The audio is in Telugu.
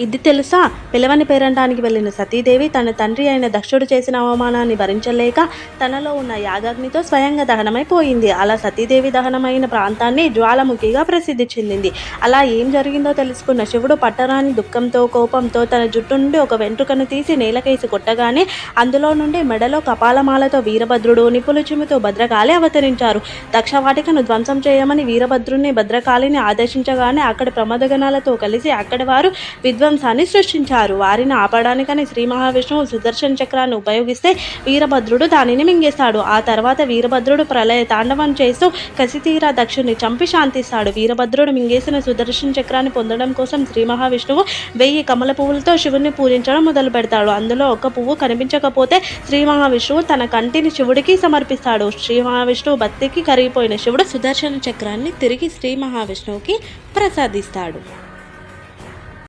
ఇది తెలుసా? పిలవని పేరంటానికి వెళ్ళిన సతీదేవి తన తండ్రి అయిన దక్షుడు చేసిన అవమానాన్ని భరించలేక తనలో ఉన్న యాగాగ్నితో స్వయంగా దహనమైపోయింది. అలా సతీదేవి దహనమైన ప్రాంతాన్ని జ్వాలముఖిగా ప్రసిద్ధి చెందింది. అలా ఏం జరిగిందో తెలుసుకున్న శివుడు పట్టరాని దుఃఖంతో కోపంతో తన జుట్టు నుండి ఒక వెంట్రుకను తీసి నేలకేసి కొట్టగానే అందులో నుండి మెడలో కపాలమాలతో వీరభద్రుడు నిపులు చిముతో భద్రకాళి అవతరించారు. దక్షవాటికను ధ్వంసం చేయమని వీరభద్రుణ్ణి భద్రకాళిని ఆదేశించగానే అక్కడ ప్రమదగణాలతో కలిసి అక్కడి వారు విధ్వంసాన్ని సృష్టించారు. వారిని ఆపడానికని శ్రీ మహావిష్ణువు సుదర్శన చక్రాన్ని ఉపయోగిస్తే వీరభద్రుడు దానిని మింగేస్తాడు. ఆ తర్వాత వీరభద్రుడు ప్రళయ తాండవం చేస్తూ కసితీర దక్షుని చంపి శాంతిస్తాడు. వీరభద్రుడు మింగేసిన సుదర్శన చక్రాన్ని పొందడం కోసం శ్రీ మహావిష్ణువు వెయ్యి కమల పువ్వులతో శివుణ్ణి పూజించడం మొదలు పెడతాడు. అందులో ఒక పువ్వు కనిపించకపోతే శ్రీ మహావిష్ణువు తన కంటిని శివుడికి సమర్పిస్తాడు. శ్రీ మహావిష్ణువు భక్తికి కరిగిపోయిన శివుడు సుదర్శన చక్రాన్ని తిరిగి శ్రీ మహావిష్ణువుకి ప్రసాదిస్తాడు.